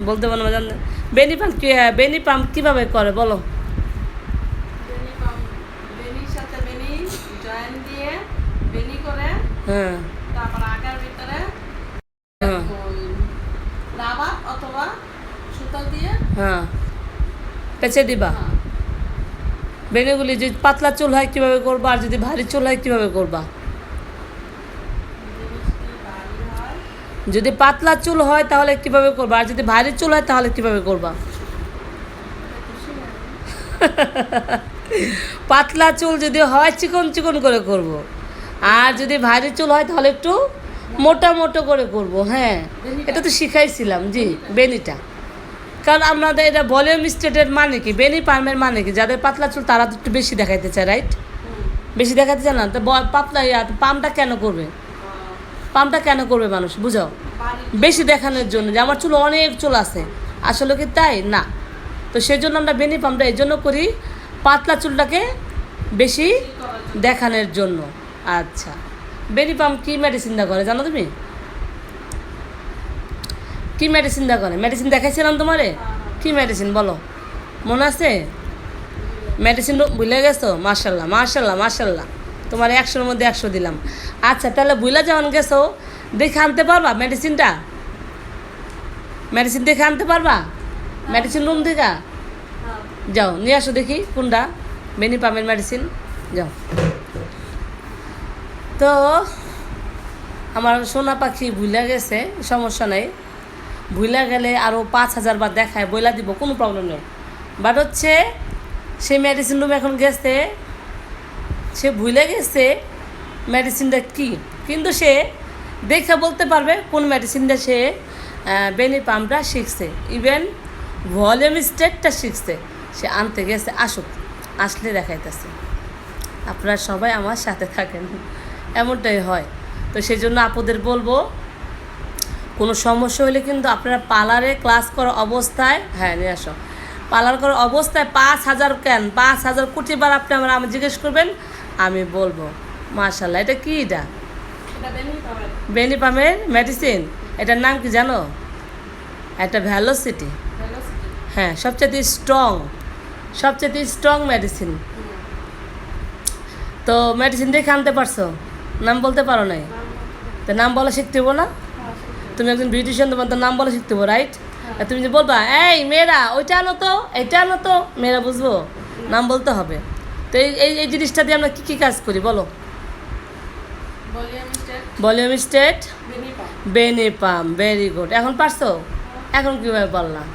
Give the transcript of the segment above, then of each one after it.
বলতে পারো না জানো বেনি পাম্প কি বেনি পাম্প কীভাবে করে বলো? হ্যাঁ। তারপর আগার ভিতরে হ্যাঁ। রাবার অথবা সুতা দিয়ে হ্যাঁ। পেঁচে দিবা? বেনিগুলি যদি পাতলা চুল হয় কীভাবে করবা আর যদি ভারী চুল হয় কীভাবে করবা জিনিসটি ভারী হয় যদি পাতলা চুল হয় তাহলে কীভাবে করবা? আর যদি ভারী চুল হয় তাহলে কীভাবে করবা? পাতলা চুল যদি হয় চিকন চিকন করে করব। আর যদি ভারী চুল হয় তাহলে একটু মোটা মোটো করে করব হ্যাঁ। এটা তো শিখাইছিলাম জি বেনিটা। কারণ আমাদের এটা ভলিউম স্টেটের মানে কি? বেনি পাম্পের মানে কি? যাদের পাতলা চুল তারা তো একটু বেশি দেখাইতে চায় রাইট বেশি দেখাতে চায় না? তো পাতলা পাম্পটা কেন করবে? পাম্পটা কেন করবে মানুষ? বুঝাও। বেশি দেখানোর জন্য যে আমার চুল অনেক চুল আছে। আসলে কি তাই? না। তো সেই জন্য আমরা বেনি পাম্পটা এই জন্য করি পাতলা চুলটাকে বেশি দেখানোর জন্য। আচ্ছা। বেনি পাম্প কী মেডিসিন দা করে জানো তুমি? কি মেডিসিন দা করে? মেডিসিন দেখাইছিলাম তোমারে? কি মেডিসিন বলো? মনে আছে? মেডিসিন ভুলে গেছো? মার্শাল্লাহ মার্শাল্লাহ মার্শাল্লাহ তোমার একশোর মধ্যে একশো দিলাম। আচ্ছা তাহলে ভুলে যখন গেছো দেখে আনতে পারবা মেডিসিনটা মেডিসিন দেখে আনতে পারবা? মেডিসিন রুম থেকে? হ্যাঁ, যাও নিয়ে আসো দেখি কোনটা। বেনি পামের মেডিসিন যাও। তো আমার সোনা পাখি ভুলে গেছে সমস্যা নেই। ভুলে গেলে আরও পাঁচ হাজার বার দেখায় বইলা দিব কোনো প্রবলেম নেই। বাট হচ্ছে সেই মেডিসিন রুম এখন গেছে সে ভুলে গেছে মেডিসিনটা কি? কিন্তু সে দেখে বলতে পারবে কোন মেডিসিনটা সে বেনি পাম্পটা শিখছে। ইভেন ভলিউম স্টেটটা শিখছে। সে আনতে গেছে, আসুক, আসলে দেখাইতেছে। আপনারা সবাই আমার সাথে থাকেন, এমনটাই হয়। তো সেই জন্য আপুদের বলব, কোনো সমস্যা হলে কিন্তু আপনারা পার্লারে ক্লাস করা অবস্থায় হ্যাঁ নিয়ে আসো। পার্লার করার অবস্থায় পাঁচ হাজার কেন? পাঁচ হাজার কোটি বার আপনি আমার, আমি জিজ্ঞেস করবেন আমি বলব মাশাল্লাহ এটা কি এটা? বেনি বেনিপামের মেডিসিন এটার নাম কি জানো? এটা ভ্যালোসিটি হ্যাঁ সবচেয়ে স্ট্রং সবচেয়ে স্ট্রং মেডিসিন তো মেডিসিন দেখে আনতে পারছ? নাম বলতে পারো নাই? তো নাম বলা শিখতে হব না? তুমি একজন বিউটিশিয়ান তোমার তো নাম বলা শিখতে হব রাইট তুমি যে বলবা, এই মেয়েরা, ওইটা আনো তো, এটা আনো তো। মেয়েরা বুঝব, নাম বলতে হবে। তো এই এই জিনিসটা দিয়ে আমরা কী কী কাজ করি, বলো? ভলিউম স্টেট বেনি পাম ভেরি গুড এখন পারছ? এখন কীভাবে পারলাম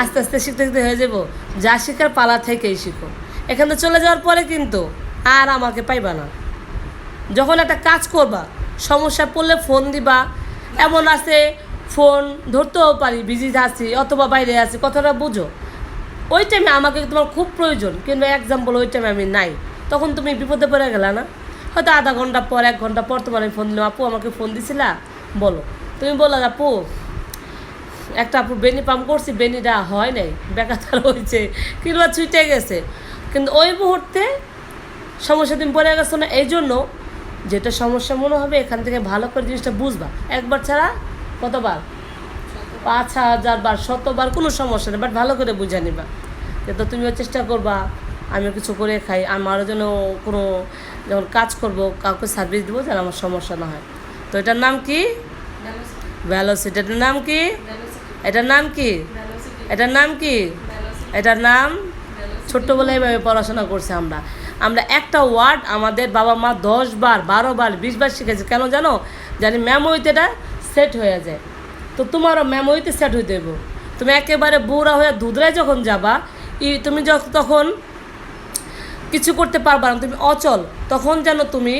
আস্তে আস্তে শিখতে শিখতে হয়ে যাব। যা শেখার পালা থেকেই শিখো। এখান চলে যাওয়ার পরে কিন্তু আর আমাকে পাইবা না। যখন একটা কাজ করবা, সমস্যা পড়লে ফোন দিবা। এমন আছে ফোন ধরতেও পারি বিজি আছি, অথবা বাইরে আছি, কথাটা বুঝো। ওই টাইমে আমাকে তোমার খুব প্রয়োজন, কিন্তু এক্সাম্পল ওই টাইমে আমি নাই। তখন তুমি বিপদে পড়ে গেলা না? হয়তো আধা ঘণ্টা পর, এক ঘণ্টা পর তোমার আমি ফোন দিলাম, আপু, আমাকে ফোন দিছিলা? বলো। তুমি বলো আপু, একটা আপু বেনি পাম্প করছি, বেনিটা হয় নাই বেকাতার হয়েছে, কিংবা ছুটে গেছে। কিন্তু ওই মুহূর্তে সমস্যা তুমি পড়ে গেছো না, এই জন্য যেটা সমস্যা মনে হবে, এখান থেকে ভালো করে জিনিসটা বুঝবা। একবার ছাড়া কতবার? পাঁচ হাজার বার শতবার কোনো সমস্যা নেই বাট ভালো করে বুঝে নিবা। তো তুমিও চেষ্টা করবা আমিও কিছু করে খাই আমারও যেন কোনো যখন কাজ করব কাউকে সার্ভিস দেবো যেন আমার সমস্যা না হয়। তো এটার নাম কি? ভ্যালোসিটি এটার নাম কি? এটার নাম কি? এটার নাম কি? এটার নাম? ছোট্টবেলায় এইভাবে পড়াশোনা করছি আমরা। আমরা একটা ওয়ার্ড আমাদের বাবা মা দশ বার বারো বার বিশ বার শিখেছি। কেন জানো? জানি মেমোরিতে এটা সেট হয়ে যায়। তো তোমারও মেমোরিতে সেট হইতে দেবো তুমি একেবারে বুড়া হয়ে দুধরায় যখন যাবা ই তুমি যখন তখন কিছু করতে পারবা না তুমি অচল তখন যেন তুমি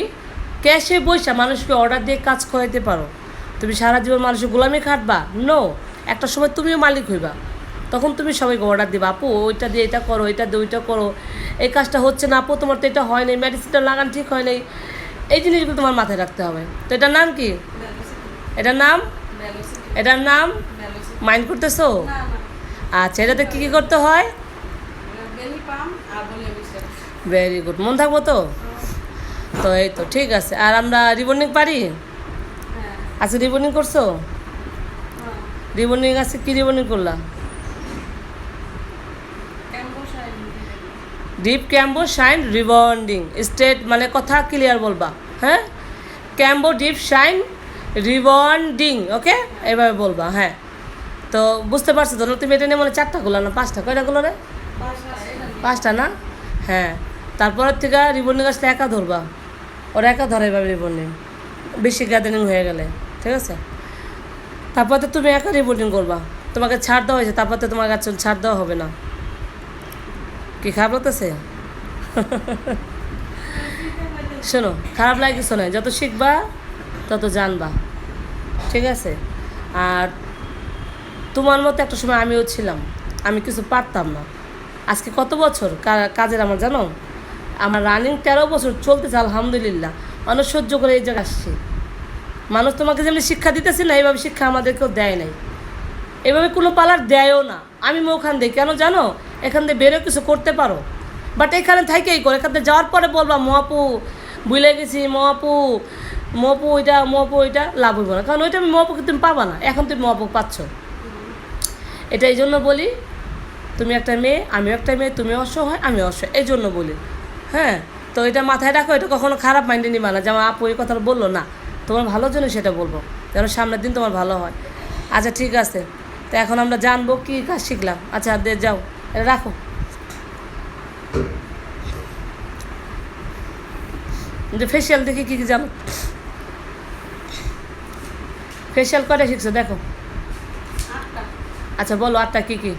ক্যাশে বৈশা মানুষকে অর্ডার দিয়ে কাজ করাইতে পারো। তুমি সারা জীবন মানুষের গোলামি খাটবা? নো একটা সময় তুমিও মালিক হইবা। তখন তুমি সবাইকে অর্ডার দিবা আপু ওইটা দিয়ে এটা করো এটা দিয়ে ওইটা করো। এই কাজটা হচ্ছে না আপু তোমার তো এটা হয় নাই মেডিসিনটা লাগান ঠিক হয় নাই। এই জিনিসগুলো তোমার মাথায় রাখতে হবে। তো এটার নাম কি? এটার নাম? এটার নাম? মাইন্ড করতেছো? আচ্ছা এটাতে কী কী করতে হয়? ভেরি গুড মন থাকব তো? তো এই তো, ঠিক আছে। আর আমরা রিবনিং পারি? আচ্ছা রিবনিং করছ? রিবন্ডিং আছে, কি রিবন্ডিং করলাম deep combo shine rebonding state মানে কথা ক্লিয়ার বলবা হ্যাঁ? Combo deep shine rebonding, okay? এভাবে বলবা হ্যাঁ। তো বুঝতে পারছ তো তুমি এটা নিয়ে মনে চারটা করলা না, পাঁচটা? কয়টা করল রে? পাঁচটা না? হ্যাঁ। তারপরের থেকে রিবন্ডিং আসলে একা ধরবা। ওরা একা ধরে এভাবে রিবন্ডিং। বেশি গ্যাদারিং হয়ে গেলে, ঠিক আছে? তারপর তো তুমি একা রিবন্ডিং করবা। তোমাকে ছাড় দেওয়া হয়েছে, তারপর তো তোমার কাছে ছাড় দেওয়া হবে না। কি খারাপ লাগতেছে? শোনো, খারাপ লাগে কিছু যত শিখবা, তত জানবা। ঠিক আছে? আর তোমার মতো একটা সময় আমিও ছিলাম। আমি কিছু পারতাম না। আজকে কত বছর কাজের আমার জানো? আমার রানিং তেরো বছর চলতেছে, আলহামদুলিল্লাহ। মানুষ সহ্য করে এই জায়গায় আসছে। মানুষ তোমাকে যেমনি শিক্ষা দিতেছে না, এইভাবে শিক্ষা আমাদেরকেও দেয় নাই। এভাবে কোনো পালার দেয়ও না। আমি ওখান দিয়ে, কেন জানো? এখান দিয়ে বেরো, কিছু করতে পারো। বাট এখানে থাকেই করো, এখান থেকে যাওয়ার পরে বলবা, মহাপু, ভুলে গেছি, মহাপু। মহাপু ওইটা মহাপু ওইটা, লাভ হইব না। কারণ ওইটা আমি মহাপুকে তুমি পাবা না। এখন তুমি মহাপু পাচ্ছ। এটা এই জন্য বলি, তুমি একটা মেয়ে, আমিও একটা মেয়ে, তুমি অসহায় আমি অসহায়। এই জন্য বলি। হ্যাঁ? তো এটা মাথায় রাখো, এটা কখনো খারাপ মাইন্ডে নিবা না। যেমন আপু এই কথাটা বলল না, তোমার ভালোর জন্য সেটা বলব। যেন সামনের দিন তোমার ভালো হয়। আচ্ছা ঠিক আছে। তো এখন আমরা জানব কী কাজ শিখলাম। আচ্ছা দে, যাও। এটা রাখো। যে ফেসিয়াল দেখে কী কী জানো? ফেসিয়াল কটা শিখছো? দেখো। আচ্ছা বলো আটটা কী কী?